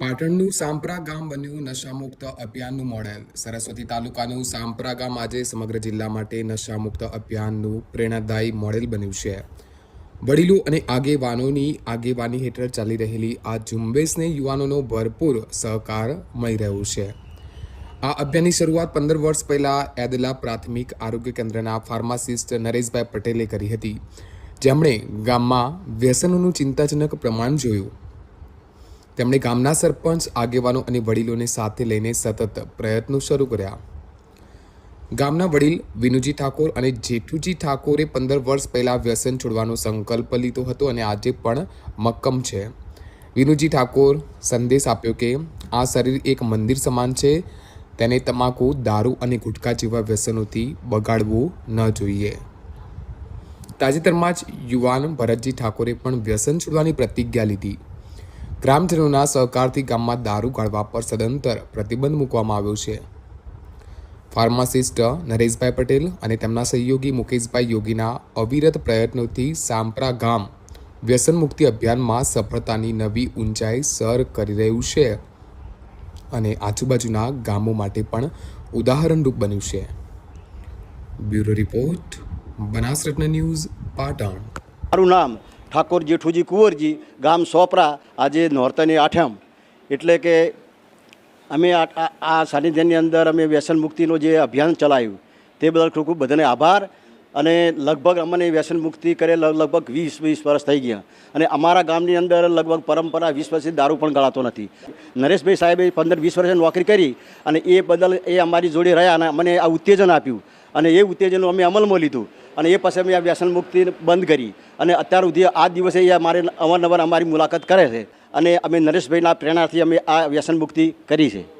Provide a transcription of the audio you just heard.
પાટણનું સાંપરા ગામ બન્યું નશામુક્ત અભિયાનનું મોડેલ. સરસ્વતી તાલુકાનું સાંપરા ગામ આજે સમગ્ર જિલ્લા માટે નશામુક્ત અભિયાનનું પ્રેરણાદાયી મોડેલ બન્યું છે. વડીલો અને આગેવાનોની આગેવાની હેઠળ ચાલી રહેલી આ ઝુંબેશને યુવાનોનો ભરપૂર સહકાર મળી રહ્યો છે. આ અભિયાનની શરૂઆત પંદર વર્ષ પહેલાં એદલા પ્રાથમિક આરોગ્ય કેન્દ્રના ફાર્માસિસ્ટ નરેશભાઈ પટેલે કરી હતી. જેમણે ગામમાં વ્યસનોનું ચિંતાજનક પ્રમાણ જોયું. તેમણે ગામના સરપંચ, આગેવાનો અને વડીલોને સાથે લઈને સતત પ્રયત્નો શરૂ કર્યા. ગામના વડીલ વિનુજી ઠાકોર અને જેઠુજી ઠાકોરે પંદર વર્ષ પહેલા વ્યસન છોડવાનો સંકલ્પ લીધો હતો અને આજે પણ મક્કમ છે. વિનુજી ઠાકોર સંદેશ આપ્યો કે, આ શરીર એક મંદિર સમાન છે. તેને તમાકુ, દારૂ અને ગુટખા જેવા વ્યસનોથી બગાડવું ન જોઈએ. તાજેતરમાં જ યુવાન ભરતજી ઠાકોરે પણ વ્યસન છોડવાની પ્રતિજ્ઞા લીધી. ગ્રામજનોના સહકારથી ગામમાં દારૂ કાઢવા પર સદંતર પ્રતિબંધ મૂકવામાં આવ્યો છે. ફાર્માસિસ્ટ નરેશભાઈ પટેલ અને તેમના સહયોગી મુકેશભાઈ યોગીના અવિરત પ્રયત્નોથી સાંપ્રા ગામ વ્યસન મુક્તિ અભિયાનમાં સફળતાની નવી ઊંચાઈ સર કરી રહ્યું છે અને આજુબાજુના ગામો માટે પણ ઉદાહરણરૂપ બન્યું છે. Bureau report, Banasratna news, Patan. મારું નામ ઠાકોર જેઠુજી કુંવરજી, ગામ સોપરા, આજે નોરતાની આઠમ. એટલે કે અમે આ સાનિધ્યની અંદર અમે વ્યસન મુક્તિનો જે અભિયાન ચલાવ્યું તે બદલ ખૂબ ખૂબ બધાને આભાર. અને લગભગ અમને વ્યસન મુક્તિ કરે લગભગ વીસ વીસ વર્ષ થઈ ગયા. અને અમારા ગામની અંદર લગભગ પરંપરા વીસ વર્ષથી દારૂ પણ ગળાતો નથી. નરેશભાઈ સાહેબે પંદર વીસ વર્ષે નોકરી કરી અને એ બદલ એ અમારી જોડે રહ્યા અને મને આ ઉત્તેજન આપ્યું. અને એ ઉત્તેજનનું અમે અમલમાં લીધું. અને એ પછી અમે આ વ્યસન મુક્તિ બંધ કરી. અને અત્યાર સુધી આ દિવસે એ અમારે અવારનવાર અમારી મુલાકાત કરે છે. અને અમે નરેશભાઈના પ્રેરણાથી અમે આ વ્યસન મુક્તિ કરી છે.